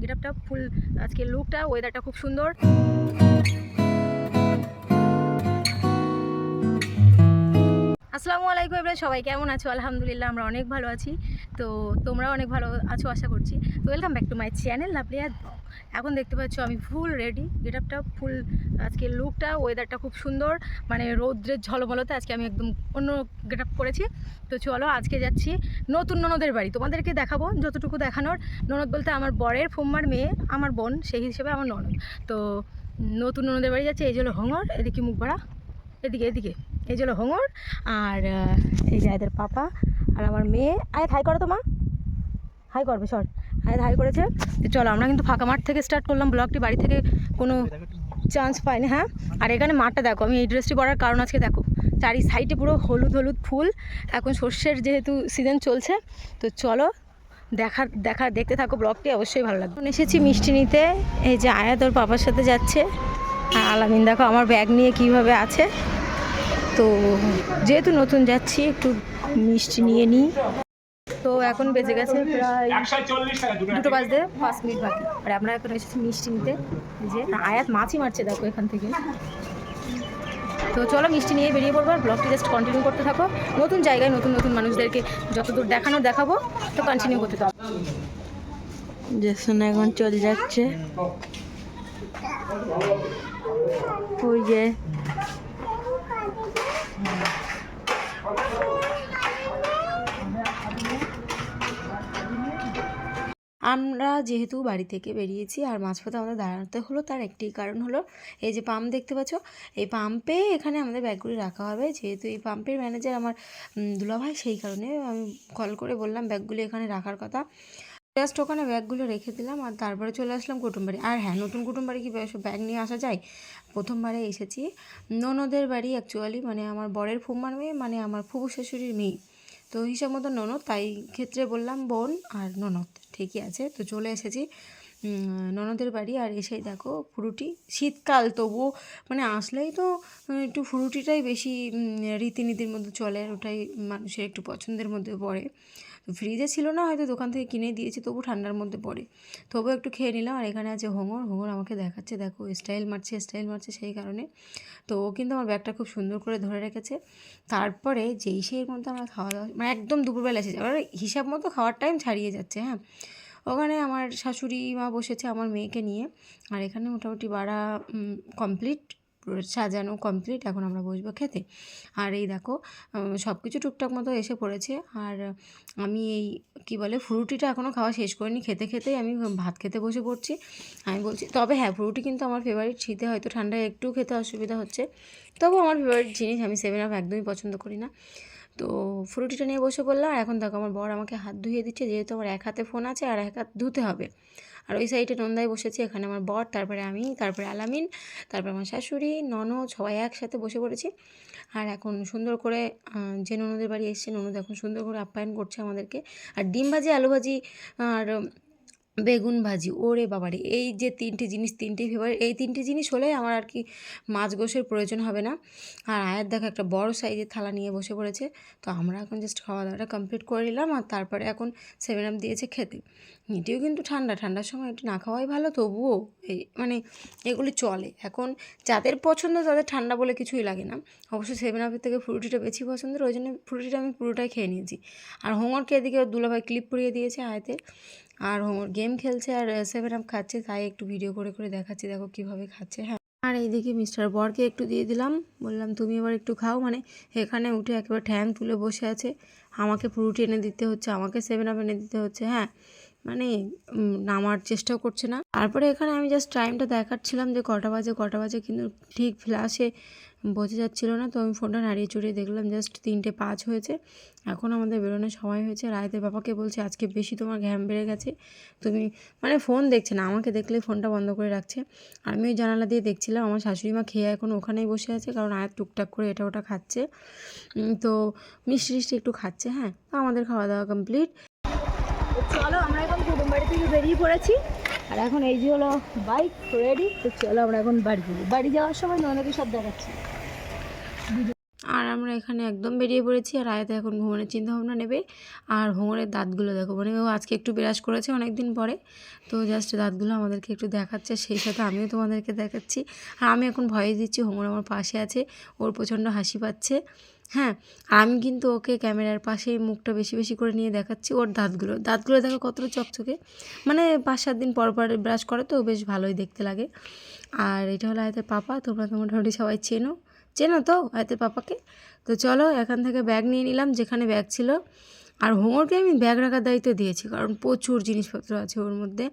গেটআপটা ফুল আজকে লুকটা ওয়েদারটা খুব সুন্দর। আসসালামু আলাইকুম এবার সবাই কেমন আছো? আলহামদুলিল্লাহ, আমরা অনেক ভালো আছি। তো তোমরাও অনেক ভালো আছো আশা করছি। তো welcome back to my channel লাভলিয়া এখন দেখতে পাচ্ছ আমি ফুল রেডি গেটআপটা ফুল আজকে লুকটা ওয়েদারটা খুব সুন্দর। মানে রৌদ্রের ঝলমলতে আজকে আমি একদম অন্য গেটআপ করেছি। তো চলো আজকে যাচ্ছি নতুন ননদের বাড়ি। তোমাদেরকে দেখাবো যতটুকু দেখানোর। ননদ বলতে আমার বরের ফুম্মার মেয়ে, আমার বোন, সেই হিসেবে আমার ননদ। তো নতুন ননদের বাড়ি যাচ্ছে, এই জন্য হোঙর এদিকে মুখ ভাড়া এদিকে এদিকে। এই যে হলো হোঙর আর এই যে এদের পাপা আর আমার মেয়ে। আয় হাই করো তো মা। হাই করবে সর হাই হাই করেছে। তো চলো, আমরা কিন্তু ফাঁকা মাঠ থেকে স্টার্ট করলাম ব্লগটি। বাড়ি থেকে কোনো চান্স পাইনি হ্যাঁ? আর এখানে মাঠটা দেখো, আমি এই ড্রেসটি পরার কারণ আজকে দেখো। চারি সাইডে পুরো হলুদ হলুদ ফুল। এখন সর্ষের যেহেতু সিজন চলছে, তো চলো দেখা দেখা, দেখতে থাকো ব্লগটি, অবশ্যই ভালো লাগবে। এসেছি মিষ্টি নিতে। এই যে আয়া তোর পাপার সাথে যাচ্ছে। আলামিন, দেখো, আমার ব্যাগ নিয়ে কীভাবে আছে। তো যেহেতু নতুন যাচ্ছি, একটু মিষ্টি নিয়ে নিই। তো এখন বেজে গেছে প্রায় দুটো বাজতে পাঁচ মিনিট বাকি। আর আমরা এখন এসেছি মিষ্টি নিতে। যে আয়াত মাছই মারছে, দেখো এখান থেকে। তো চলো মিষ্টি নিয়ে বেরিয়ে পড়ব আর ব্লগটি জাস্ট কন্টিনিউ করতে থাকো। নতুন জায়গায় নতুন নতুন মানুষদেরকে যতদূর দেখানো, দেখাবো, তো কন্টিনিউ করতে থাকো। জেসন এখন চলে যাচ্ছে। ওই যে আমরা যেহেতু বাড়ি থেকে বেরিয়েছি আর মাঝপথে আমাদের দাঁড়াতে হলো, তার একটি কারণ হলো, এই যে পাম্প দেখতে পাচ্ছ, এই পাম্পে এখানে আমাদের ব্যাগগুলি রাখা হবে। যেহেতু এই পাম্পের ম্যানেজার আমার দুলাভাই, সেই কারণে আমি কল করে বললাম ব্যাগগুলি এখানে রাখার কথা। জাস্ট ওখানে ব্যাগগুলো রেখে দিলাম আর তারপরে চলে আসলাম কুটুমবাড়ি। আর হ্যাঁ নতুন কুটুমবাড়ি কি ব্যাগ নিয়ে আসা যায়? প্রথমবারে এসেছি। ননদের বাড়ি অ্যাকচুয়ালি মানে আমার বরের ফুম্মার মেয়ে মানে আমার ফুবু শাশুড়ির মেয়ে। তো হিসাব মতো ননদ, তাই ক্ষেত্রে বললাম বোন আর ননদ, ঠিকই আছে। তো চলে এসেছি ননদের বাড়ি। আর এসেই দেখো, ফুরুটি, শীতকাল তবুও মানে আসলেই তো একটু ফুরুটিটাই বেশি রীতিনীতির মধ্যে চলে আর ওটাই মানুষের একটু পছন্দের মধ্যে পড়ে। ফ্রিজে ছিল না, হয়তো দোকান থেকে কিনে দিয়েছি, তবু ঠান্ডার মধ্যে পড়ে। তবু একটু খেয়ে নিলাম, আর এখানে আছে হোঙর হোঙর আমাকে দেখাচ্ছে, দেখো স্টাইল মারছে স্টাইল মারছে সেই কারণে। তো ও কিন্তু আমার ব্যাগটা খুব সুন্দর করে ধরে রেখেছে। তারপরে যেই সেই মধ্যে আমরা খাওয়া দাওয়া মানে একদম দুপুরবেলা এসেছে, এবার হিসাব মতো খাওয়ার টাইম ছাড়িয়ে যাচ্ছে হ্যাঁ। ওখানে আমার শাশুড়ি মা বসেছে আমার মেয়েকে নিয়ে, আর এখানে মোটামুটি বাড়া কমপ্লিট সাজানো কমপ্লিট এখন আমরা বসবো খেতে। আর এই দেখো সব কিছু টুকটাক মতো এসে পড়েছে। আর আমি এই, কি বলে, ফ্রুটিটা এখনও খাওয়া শেষ করিনি। খেতে খেতেই আমি ভাত খেতে বসে পড়ছি। আমি বলছি, তবে হ্যাঁ ফ্রুটি কিন্তু আমার ফেভারিট শীতে হয়তো ঠান্ডায় একটু খেতে অসুবিধা হচ্ছে। তবু আমার ফেভারিট জিনিস, আমি সেভেন আপ একদমই পছন্দ করি না। তো ফ্রুটিটা নিয়ে বসে পড়লাম। আর এখন দেখো, আমার বর আমাকে হাত ধুয়ে দিচ্ছে, যেহেতু আমার এক হাতে ফোন আছে, আর এক হাত ধুতে হবে। আর ওই সাইডে নন্দায় বসেছি, এখানে আমার বর, তারপরে আমি, তারপরে আলামিন, তারপরে আমার শাশুড়ি, ননদ, সবাই একসাথে বসে পড়েছি। আর এখন সুন্দর করে যে ননদের বাড়ি এসছে, ননদ এখন সুন্দর করে আপ্যায়ন করছে আমাদেরকে। আর ডিম ভাজি, আলু ভাজি, আর বেগুন ভাজি, ওরে বাবারে। এই যে তিনটে জিনিস, তিনটে ফেভারিট এই তিনটে জিনিস হলে আমার আর কি মাছ গোসের প্রয়োজন হবে না। আর আয়ের দেখো একটা বড় সাইজের থালা নিয়ে বসে পড়েছে। তো আমরা এখন জাস্ট খাওয়া দাওয়াটা কমপ্লিট করে নিলাম আর তারপরে এখন সেভেন আপ দিয়েছে খেতে। এটিও কিন্তু ঠান্ডা, ঠান্ডার সময় একটু না খাওয়াই ভালো, তবুও এই মানে এগুলি চলে। এখন যাদের পছন্দ, তাদের ঠান্ডা বলে কিছুই লাগে না। অবশ্যই সেভেন আপের থেকে ফ্রুটিটা বেশি পছন্দের, ওই জন্য ফ্রুটিটা আমি পুরোটাই খেয়ে নিয়েছি। আর হোমওয়ার্কে এদিকে দুলাভাই ক্লিপ পরিয়ে দিয়েছে আয়তের। আর গেম খেলছে আর সেভেন আপ খাচ্ছে, তাই একটু ভিডিও করে করে দেখাচ্ছি, দেখো কীভাবে খাচ্ছে হ্যাঁ। আর এইদিকে মিস্টার বরকে একটু দিয়ে দিলাম, বললাম, তুমি এবার একটু খাও। মানে এখানে উঠে একেবারে ঠ্যাং তুলে বসে আছে। আমাকে ফ্রুটি এনে দিতে হচ্ছে, আমাকে সেভেন আপ এনে দিতে হচ্ছে হ্যাঁ। মানে নামার চেষ্টাও করছে না। তারপরে এখানে আমি জাস্ট টাইমটা দেখাচ্ছিলাম যে কটা বাজে কটা বাজে কিন্তু ঠিক ফ্ল্যাশে বোঝা যাচ্ছিল না। তো আমি ফোনটা নাড়িয়ে চড়িয়ে দেখলাম জাস্ট তিনটে পাঁচ হয়েছে। এখন আমাদের বেরোনোর সময় হয়েছে। রায়তের বাবাকে বলছে, আজকে বেশি তোমার ঘ্যাম বেড়ে গেছে। তুমি মানে ফোন দেখছে না, আমাকে দেখলে ফোনটা বন্ধ করে রাখছে। আমি ওই জানালা দিয়ে দেখছিলাম, আমার শাশুড়ি মা খেয়ে এখন ওখানেই বসে আছে, কারণ আয়াত টুকটাক করে এটা ওটা খাচ্ছে। তো মিষ্টি টিষ্টি একটু খাচ্ছে হ্যাঁ? তো আমাদের খাওয়া দাওয়া কমপ্লিট চলো, আমরা এখন কুটুম বাড়ি থেকে বেরিয়ে পড়েছি। আর এখন এই যে হলো বাইক রেডি তো চলো আমরা এখন বাড়ি যাব বাড়ি যাওয়ার সময় ননদকে সব দেখাচ্ছি। এখানে একদম বেরিয়ে পড়েছি আর আয়াতে এখন ভ্রমণের চিন্তাভাবনা নেবে। আর ভ্রমণের দাঁতগুলো দেখো মানে ও আজকে একটু বিরাজ করেছে অনেক দিন পরে। তো জাস্ট দাঁতগুলো আমাদেরকে একটু দেখাচ্ছে, সেই সাথে আমিও তোমাদেরকে দেখাচ্ছি। আর আমি এখন ভয়ে দিচ্ছি, হোমর আমার পাশে আছে, ওর প্রচণ্ড হাসি পাচ্ছে। হ্যাঁ আমি কিন্তু ওকে ক্যামেরার পাশে মুখটা বেশি বেশি করে নিয়ে দেখাচ্ছি ওর দাঁতগুলো। দাঁতগুলো দেখো কতটা চকচকে। মানে পাঁচ সাত দিন পর পর ব্রাশ করে, তো বেশ ভালোই দেখতে লাগে। আর এটা হলো আয়তের পাপা, তোমরা তো মোটামুটি সবাই চেনো। চেনো তো আয়তের পাপাকে? তো চলো এখান থেকে ব্যাগ নিয়ে নিলাম, যেখানে ব্যাগ ছিল। আর হোমওয়ার্কে আমি ব্যাগ রাখার দায়িত্ব দিয়েছি, কারণ প্রচুর জিনিসপত্র আছে ওর মধ্যে।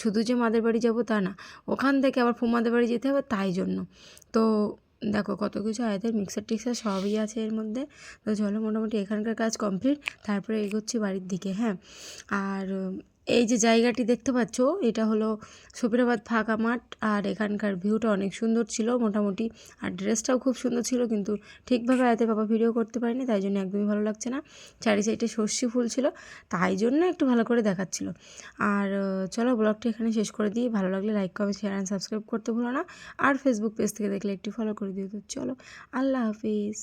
শুধু যে মাদের বাড়ি যাব তা না, ওখান থেকে আবার ফুমাদের বাড়ি যেতে হবে তাই জন্য। তো দেখো কত কিছু আয়তের মিক্সার টিক্সার সবই আছে এর মধ্যে। তো চলো মোটামুটি এখানকার কাজ কমপ্লিট তারপরে এগোচ্ছি বাড়ির দিকে হ্যাঁ। আর এই যে জায়গাটি দেখতে পাচ্ছ, এটা হলো সফিরাবাদ ফাঁকা মাঠ, আর এখানকার ভিউটা অনেক সুন্দর ছিল মোটামুটি, আর ড্রেসটাও খুব সুন্দর ছিল, কিন্তু ঠিকভাবে আয়তে বাবা ভিডিও করতে পারিনি, তাই জন্য একদমই ভালো লাগছে না। চারি সাইডে সর্ষে ফুল ছিল, তাই জন্য একটু ভালো করে দেখাচ্ছিল। আর চলো ব্লগটা এখানে শেষ করে দিই, ভালো লাগলে like comment share and subscribe করতে ভুলো না, আর ফেসবুক পেজ থেকে দেখলে একটু ফলো করে দিও, তো চলো, আল্লাহ হাফিজ।